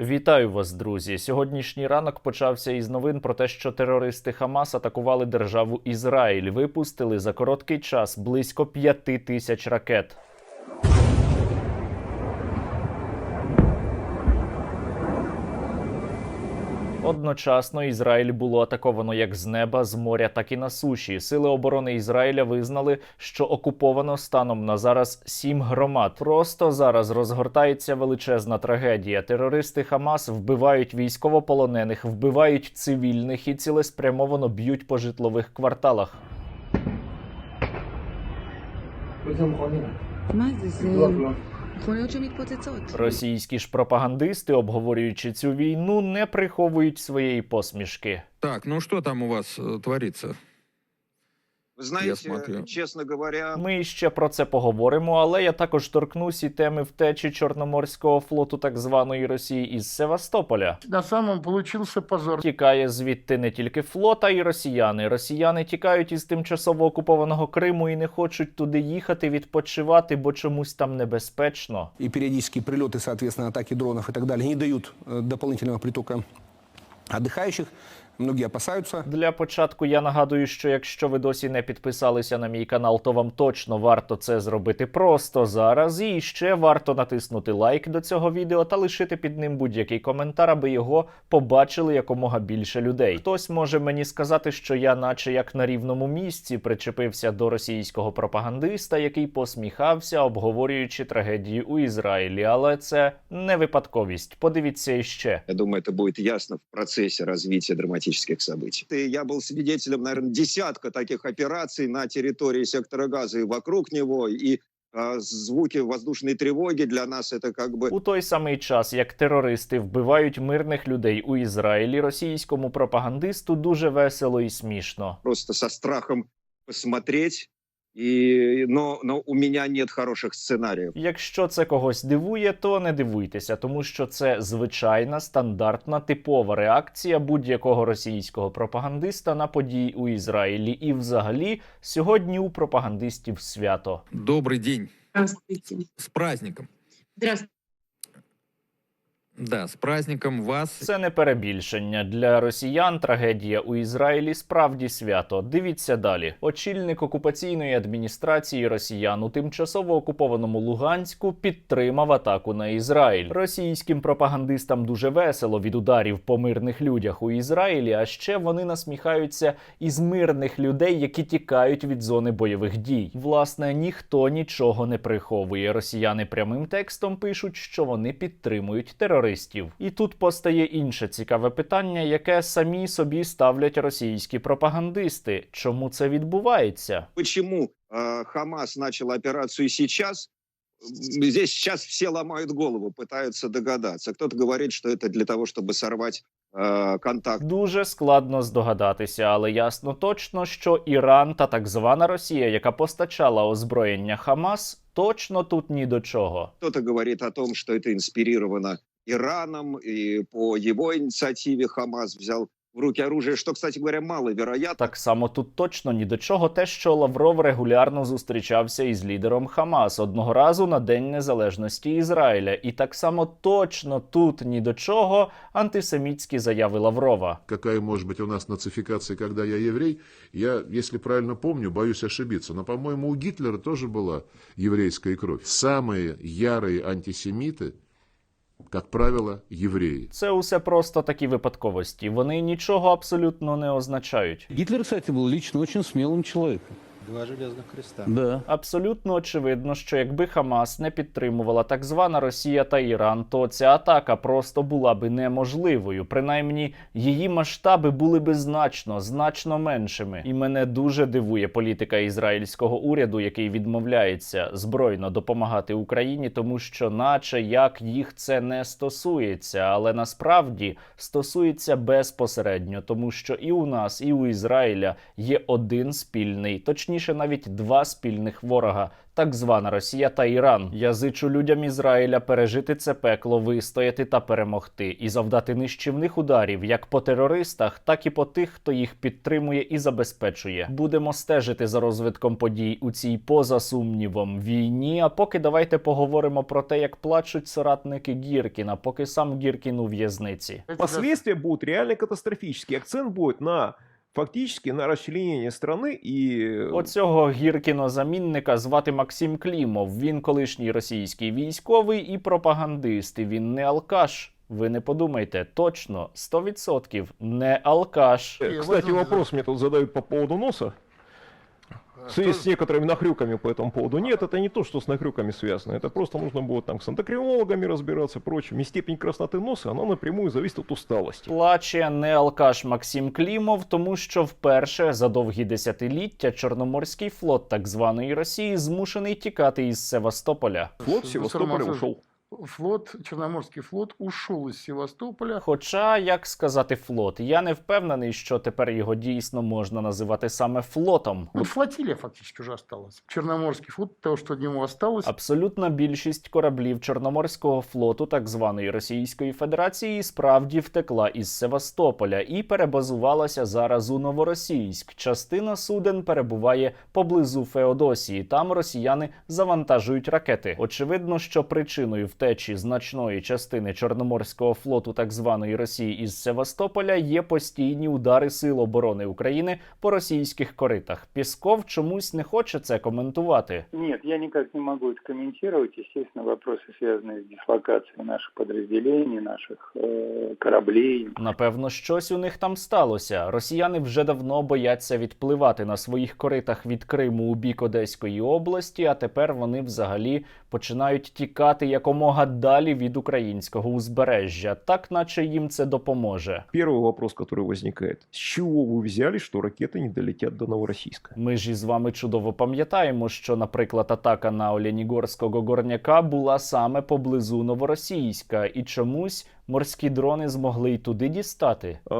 Вітаю вас, друзі. Сьогоднішній ранок почався із новин про те, що терористи Хамас атакували державу Ізраїль. Випустили за короткий час близько п'яти тисяч ракет. Одночасно Ізраїль було атаковано як з неба, з моря, так і на суші. Сили оборони Ізраїля визнали, що окуповано станом на зараз сім громад. Просто зараз розгортається величезна трагедія. Терористи Хамас вбивають військовополонених, вбивають цивільних і цілеспрямовано б'ють по житлових кварталах. מה זה? זה מכוניות שמתפוצצות. Російські ж пропагандисти, обговорюючи цю війну, не приховують своєї посмішки. Так, ну что там у вас э, творится? Вы знаете, смотрю. честно говоря, Ми ще про це поговоримо, але я також торкнусь і теми втечі Чорноморського флоту так званої Росії із Севастополя. На самом получился позор. Тікає звідти не тільки флот, а й росіяни. Росіяни тікають із тимчасово окупованого Криму і не хочуть туди їхати відпочивати, бо чомусь там небезпечно. и периодические прилеты, соответственно, атаки дронов и так далее, не дают э, дополнительного притока Многие опасаются. Для початку я нагадую, що якщо ви досі не підписалися на мій канал, то вам точно варто це зробити просто зараз. І ще варто натиснути лайк до цього відео та лишити під ним будь-який коментар, аби його побачили якомога більше людей. Хтось може мені сказати, що я, наче як на рівному місці, причепився до російського пропагандиста, який посміхався, обговорюючи трагедію у Ізраїлі. Але це не випадковість. Подивіться іще. я думаю, это будет ясно в процессе развития драматических событий. И я был свидетелем, наверное, десятка таких операций на территории сектора газа и вокруг него, и а, звуки воздушной тревоги для нас это как бы У той самий час, як терористи вбивають мирних людей у Ізраїлі, російському пропагандисту дуже весело і смішно. просто со страхом посмотреть. И, но, ну, у мене нет хороших сценаріїв. Якщо це когось дивує, то не дивуйтеся, тому що це звичайна стандартна типова реакція будь-якого російського пропагандиста на події у Ізраїлі. І, взагалі, сьогодні у пропагандистів свято. Добрий день. Здравствуйте. з праздником. Здравствуйте. Да, с праздником вас. Це не перебільшення для росіян. Трагедія у Ізраїлі справді свято. Дивіться далі. Очільник окупаційної адміністрації росіян у тимчасово окупованому Луганську підтримав атаку на Ізраїль. Російським пропагандистам дуже весело від ударів по мирних людях у Ізраїлі. А ще вони насміхаються із мирних людей, які тікають від зони бойових дій. Власне, ніхто нічого не приховує. Росіяни прямим текстом пишуть, що вони підтримують терористів. І тут постає інше цікаве питання, яке самі собі ставлять російські пропагандисти. Чому це відбувається? Почему э, Хамас начал операцию сейчас? М, Здесь сейчас все ломают голову, пытаются догадаться. Кто-то говорит, что это для того, чтобы сорвать э, контакт Дуже складно здогадатися, але ясно точно, що Іран та так звана Росія, яка постачала озброєння Хамас, точно тут ні до чого. Кто-то говорит о том, что это инспирировано Ираном, и по его инициативе Хамас взял в руки оружие, что, кстати говоря, маловероятно. Так само тут точно ні до чого те, що Лавров регулярно зустрічався із лідером Хамас одного разу на День Незалежності Ізраїля, і так само точно тут ні до чого антисемітські заяви Лаврова. какая может быть у нас нацификация, когда я еврей, я, если правильно помню, боюсь ошибиться, но, по-моему, у Гитлера тоже была еврейская кровь. Самые ярые антисемиты, как правило, євреї. Це усе просто такі випадковості. Вони нічого абсолютно не означають. Гітлер, кстати, був лично очень смілим человеком. Два железных креста. Да. Абсолютно очевидно, що якби Хамас не підтримувала так звана Росія та Іран, то ця атака просто була би неможливою. Принаймні, її масштаби були би значно, значно меншими. І мене дуже дивує політика ізраїльського уряду, який відмовляється збройно допомагати Україні, тому що, наче як їх це не стосується, але насправді стосується безпосередньо, тому що і у нас, і у Ізраїля є один спільний, точніше. Вірніше, навіть два спільних ворога. Так звана Росія та Іран. Я зичу людям Ізраїля пережити це пекло, вистояти та перемогти, і завдати нищівних ударів як по терористах, так і по тих, хто їх підтримує і забезпечує. Будемо стежити за розвитком подій у цій поза сумнівом війні. А поки давайте поговоримо про те, як плачуть соратники Гіркіна, поки сам Гіркін у в'язниці. Последствия будут реально катастрофические. Акцент будет на фактически на розчленення страны і Оцього гіркіно-замінника звати Максим Клімов. Він колишній російський військовий і пропагандист. І він не алкаш. Ви не подумайте, точно 100% не алкаш. Э, Кстати, вопрос мені тут задають по поводу носа. В связи с некоторыми нахрюками по этому поводу. Нет, это не то, что с нахрюками связано. Это просто нужно было там с эндокринологами разбираться и прочим. И степень красноты носа, она напрямую зависит от усталости. Плаче не алкаш Максим Клімов, тому що вперше за довгі десятиліття Чорноморський флот так званої Росії змушений тікати із Севастополя. Флот в Севастополе Мусор- ушел. Флот, Черноморский флот ушел из Севастополя. Хоча, як сказати, флот, я не впевнений, що тепер його дійсно можна називати саме флотом. Ну, флотилия фактически уже осталась. Черноморский флот, того, что от него осталось. Абсолютна більшість кораблів Чорноморського флоту так званої Російської Федерації справді втекла із Севастополя і перебазувалася зараз у Новоросійськ. Частина суден перебуває поблизу Феодосії. Там росіяни завантажують ракети. Очевидно, що причиною втечі значної частини Чорноморського флоту так званої Росії із Севастополя є постійні удари Сил оборони України по російських коритах. Пісков чомусь не хоче це коментувати. Нет, я никак не могу это комментировать. Естественно, вопросы, связанные с дислокацией наших подразделений, наших э, кораблей. Напевно, щось у них там сталося. Росіяни вже давно бояться відпливати на своїх коритах від Криму у бік Одеської області, а тепер вони взагалі починають тікати якомога далі від українського узбережжя, так наче їм це допоможе. Первый вопрос, который возникает. С чего вы взяли, что ракеты не долетят до Новороссийска? Ми ж із вами чудово пам'ятаємо, що, наприклад, атака на Олянігорського горняка була саме поблизу Новоросійська, і чомусь морські дрони змогли й туди дістати. А,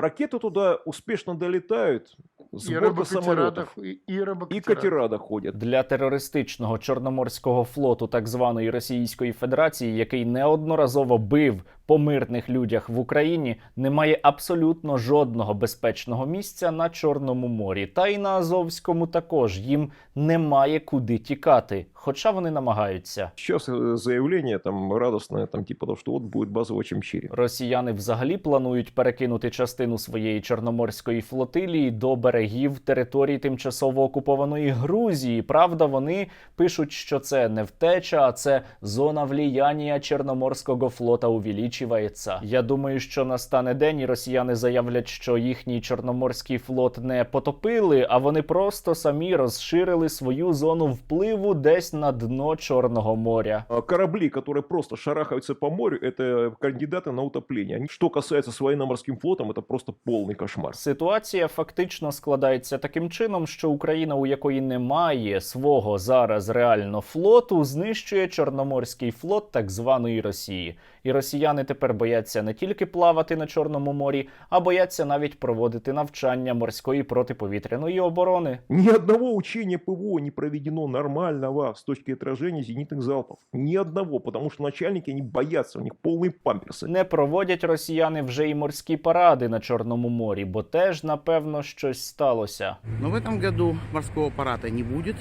ракеты туда успешно долетают с И борта самолетов. рыбокатера, и, и И катера доходят. Для терористичного чорноморського флоту так званої Російської Федерації, який неодноразово бив по мирних людях в Україні, немає абсолютно жодного безпечного місця на Чорному морі, та й на Азовському також їм немає куди тікати, хоча вони намагаються. Сейчас э, заявление там радостное, там типа того, что вот будет база в. Росіяни взагалі планують перекинути частину своєї чорноморської флотилії до берегів території тимчасово окупованої Грузії. Правда, вони пишуть, що це не втеча, а це зона вліяння Чорноморського флота увеличується. Я думаю, що настане день, і росіяни заявлять, що їхній чорноморський флот не потопили, а вони просто самі розширили свою зону впливу десь на дно Чорного моря. А корабли, которые просто шарахаются по морю, это кандидаты на утопление. Они- Что касается с военно-морским флотом, это просто полный кошмар. Ситуація фактично складається таким чином, що Україна, у якої немає свого зараз реально флоту, знищує Чорноморський флот так званої Росії. І росіяни тепер бояться не тільки плавати на Чорному морі, а бояться навіть проводити навчання морської протиповітряної оборони. Ни одного учения ПВО не проведено нормального с точки отражения зенитных залпов. Ни одного, потому что начальники, они боятся, у них полные памперсы. Не проводять росіяни вже й морські паради на Чорному морі, бо теж напевно щось сталося. Но в этом году морского парада не будет,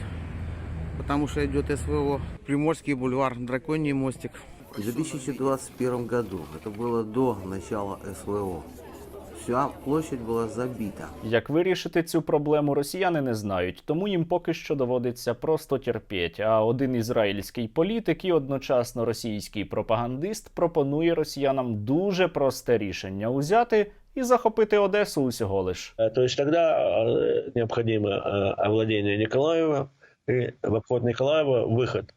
потому что идет СВО. Приморский бульвар, Драконий мостик. В 2021 году, это было до начала СВО, вся площадь была забита. Як вирішити цю проблему, росіяни не знають, тому їм поки що доводиться просто терпіти. А один ізраїльський політик і одночасно російський пропагандист пропонує росіянам дуже просте рішення узяти і захопити Одесу усього лиш. То есть тогда э, необходимо э, овладение Николаева и в обход Николаева выход.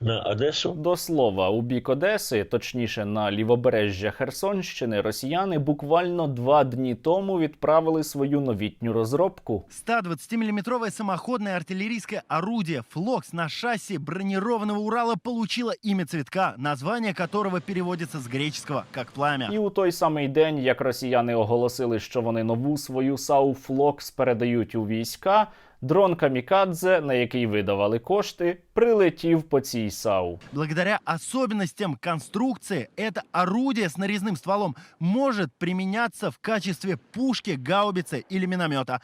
на Одессу. До слова, у бік Одеси, точніше на лівобережжя Херсонщини, росіяни буквально два дні тому відправили свою новітню розробку. 120-миллиметровое самоходное артиллерийское орудие «Флокс» на шасси бронированного Урала получило имя цветка, название которого переводится с греческого как «пламя». І у той самий день, як росіяни оголосили, що вони нову свою САУ Флокс передають у війська, дрон Камікадзе, на який видавали кошти, прилетів по цій САУ. Благодаря особенностям конструкции это орудие с нарезным стволом может применяться в качестве пушки, гаубицы или миномета.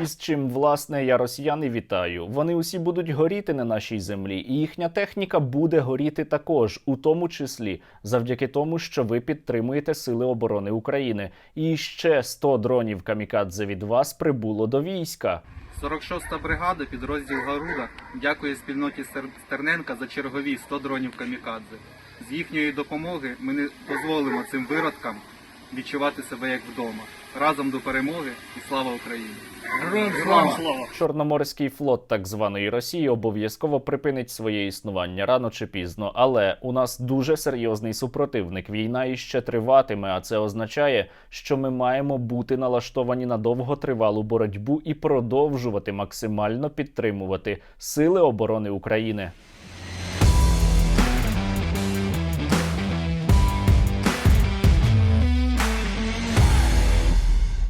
І з чим, власне, я росіяни вітаю. Вони усі будуть горіти на нашій землі, і їхня техніка буде горіти також, у тому числі завдяки тому, що ви підтримуєте Сили оборони України. І ще 100 дронів камікадзе від вас прибуло до війська. 46-та бригада, підрозділ Гаруда, дякує спільноті Стер- Стерненка за чергові 100 дронів камікадзе. З їхньої допомоги ми не дозволимо цим виродкам відчувати себе як вдома. Разом до перемоги і слава Україні! Героям слава! Чорноморський флот так званої Росії обов'язково припинить своє існування рано чи пізно. Але у нас дуже серйозний супротивник. Війна іще триватиме, а це означає, що ми маємо бути налаштовані на довготривалу боротьбу і продовжувати максимально підтримувати Сили оборони України.